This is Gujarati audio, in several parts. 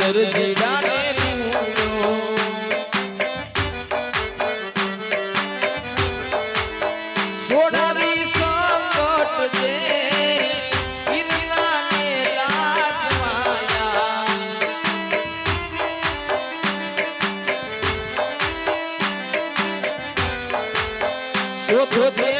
દરદડાને રીવ્યો સોડાની સંગત જે Sou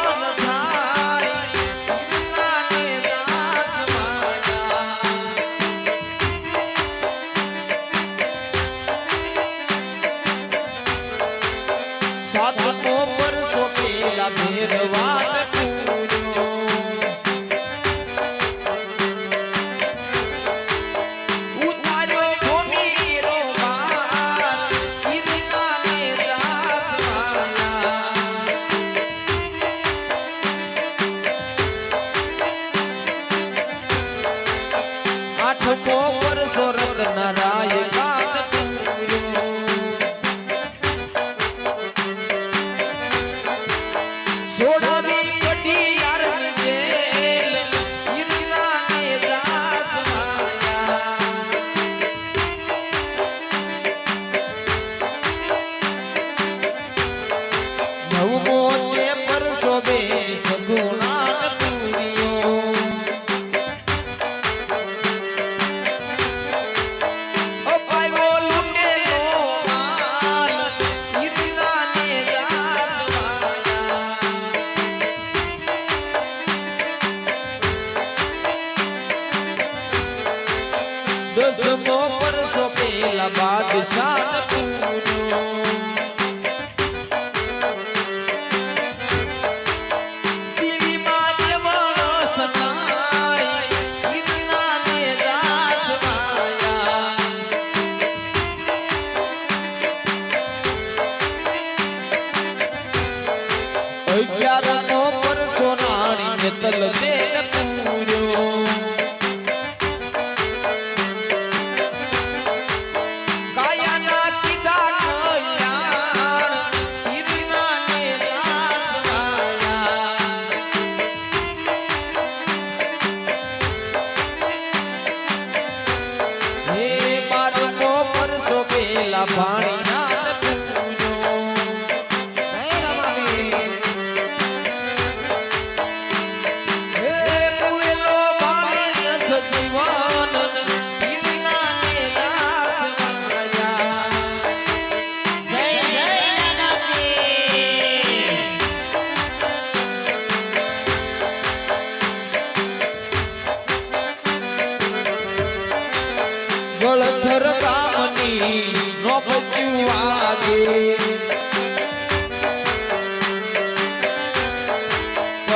મોટો પરસો રત્નારા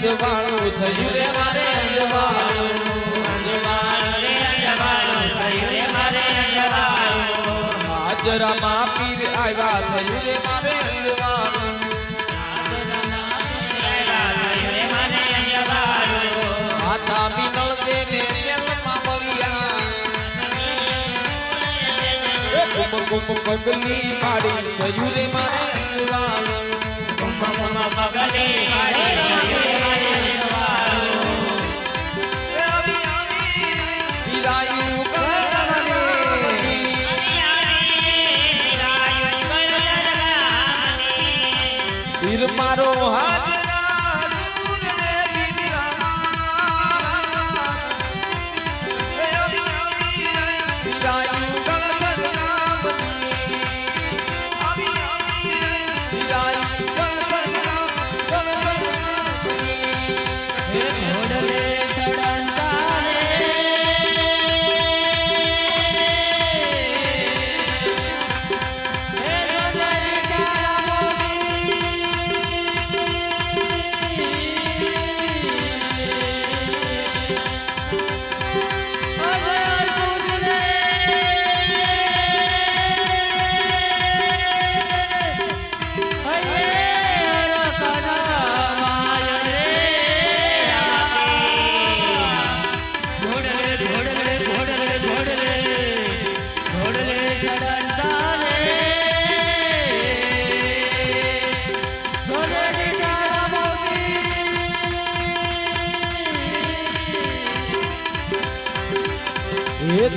અંજવાળું થયું રે મારે અંજવાળું. હાજરામાં પીર આવ્યા થયું રે મારે અંજવાળું. માતા કુમ પગલી પાડી થયું રે મારે અંજવાળું. પીરાયું પીર મારો હાજરા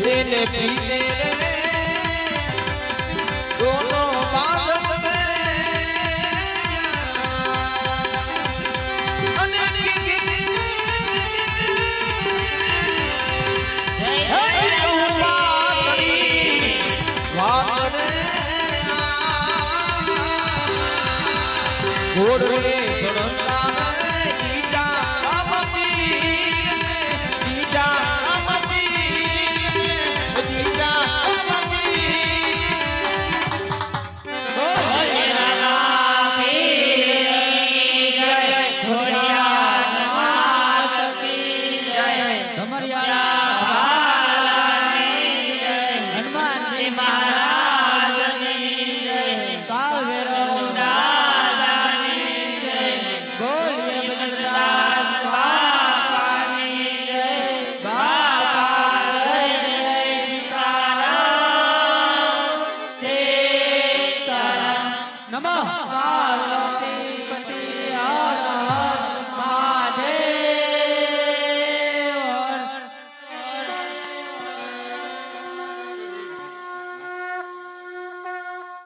તેને પીને તમારી